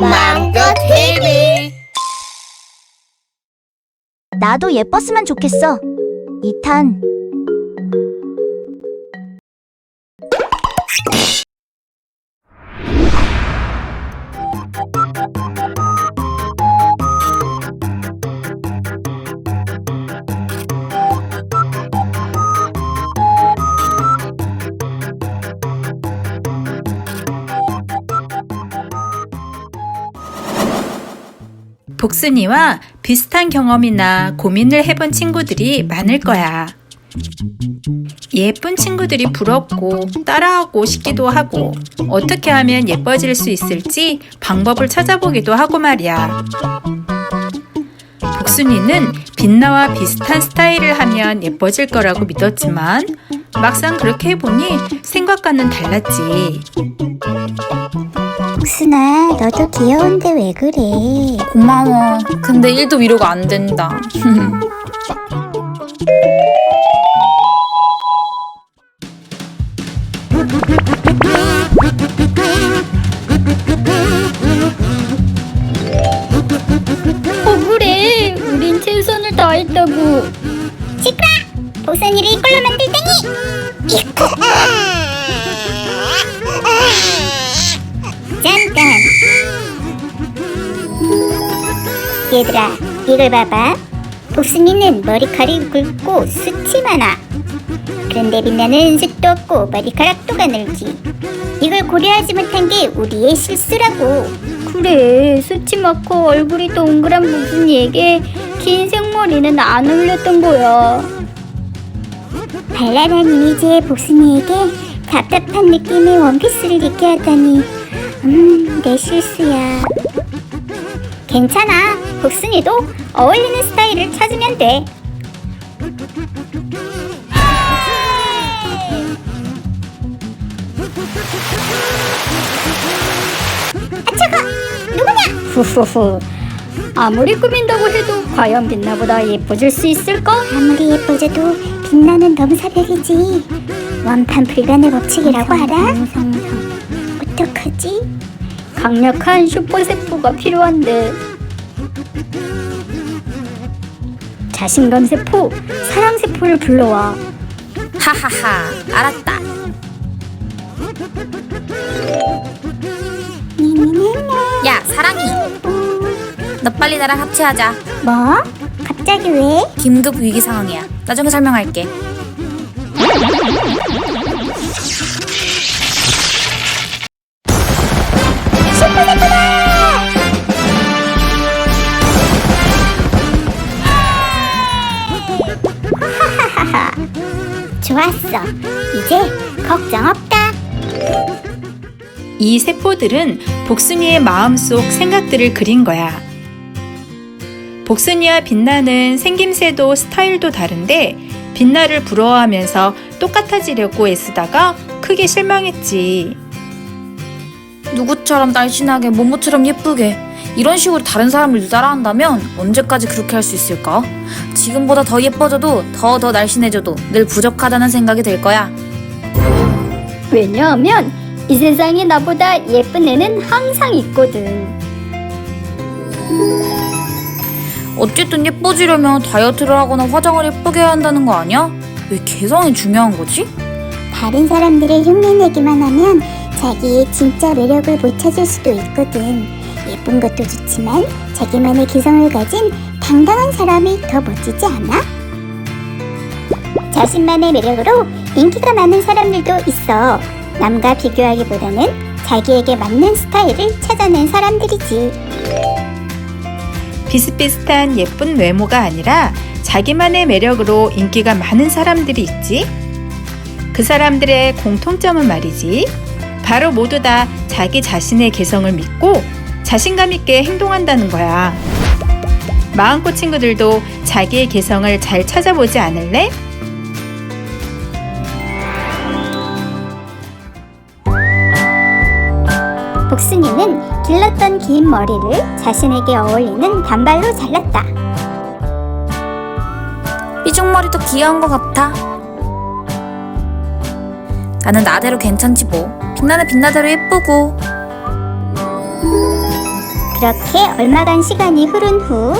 망고 TV 나도 예뻤으면 좋겠어. 2탄. 복순이와 비슷한 경험이나 고민을 해본 친구들이 많을 거야. 예쁜 친구들이 부럽고 따라하고 싶기도 하고 어떻게 하면 예뻐질 수 있을지 방법을 찾아보기도 하고 말이야. 복순이는 빛나와 비슷한 스타일을 하면 예뻐질 거라고 믿었지만 막상 그렇게 해보니 생각과는 달랐지. 복순아, 너도 귀여운데 왜 그래? 고마워 근데 1도 위로가 안 된다 억울해. 우린 최선을 다했다고. 복순이를 이걸로 만들 테니! 잠깐! 얘들아, 이걸 봐봐. 복순이는 머리카락이 굵고 숱이 많아. 그런데 빛나는 숱도 없고 머리카락도 가늘지. 이걸 고려하지 못한 게 우리의 실수라고. 그래. 수치 많고 얼굴이 동그란 무순이에게 긴 생머리는 안 어울렸던 거야. 발랄한 이미지의 복순이에게 답답한 느낌의 원피스를 입게 하다니 음, 내 실수야 괜찮아 복순이도 어울리는 스타일을 찾으면 돼 후후후. 아무리 꾸민다고 해도 과연 빛나보다 예뻐질 수 있을까? 아무리 예뻐져도 빛나는 넘사벽이지 원판 불가능 법칙이라고 알아? 어떡하지? 강력한 슈퍼세포가 필요한데. 자신감 세포, 사랑 세포를 불러와. 하하하 알았다 야 사랑이 너 빨리 나랑 합체하자 뭐? 갑자기 왜? 긴급 위기 상황이야 나중에 설명할게 좋았어 이제 걱정 없다 이 세포들은 복순이의 마음속 생각들을 그린 거야. 복순이와 빛나는 생김새도 스타일도 다른데 빛나를 부러워하면서 똑같아지려고 애쓰다가 크게 실망했지. 누구처럼 날씬하게 모모처럼 예쁘게 이런 식으로 다른 사람을 따라한다면 언제까지 그렇게 할 수 있을까? 지금보다 더 예뻐져도 더 더 날씬해져도 늘 부족하다는 생각이 들 거야. 왜냐하면 이 세상에 나보다 예쁜 애는 항상 있거든. 어쨌든 예뻐지려면 다이어트를 하거나 화장을 예쁘게 해야 한다는 거 아니야? 왜 개성이 중요한 거지? 다른 사람들을 흉내내기만 하면 자기의 진짜 매력을 못 찾을 수도 있거든. 예쁜 것도 좋지만 자기만의 기성을 가진 당당한 사람이 더 멋지지 않아? 자신만의 매력으로 인기가 많은 사람들도 있어. 남과 비교하기보다는 자기에게 맞는 스타일을 찾아낸 사람들이지. 비슷비슷한 예쁜 외모가 아니라 자기만의 매력으로 인기가 많은 사람들이 있지. 그 사람들의 공통점은 말이지. 바로 모두 다 자기 자신의 개성을 믿고 자신감 있게 행동한다는 거야. 마음꽃 친구들도 자기의 개성을 잘 찾아보지 않을래? 복순이는 길렀던 긴 머리를 자신에게 어울리는 단발로 잘랐다. 삐죽머리도 귀여운 것 같아. 나는 나대로 괜찮지 뭐. 빛나는 빛나대로 예쁘고. 그렇게 얼마간 시간이 흐른 후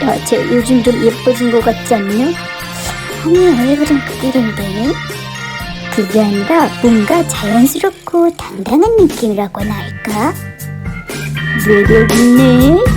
나쟤 요즘 좀 예뻐진 것 같지 않냐? 아니 얼굴은 그대로인데 그게 아니라 뭔가 자연스럽고 당당한 느낌이라고나 할까? 매력 있네.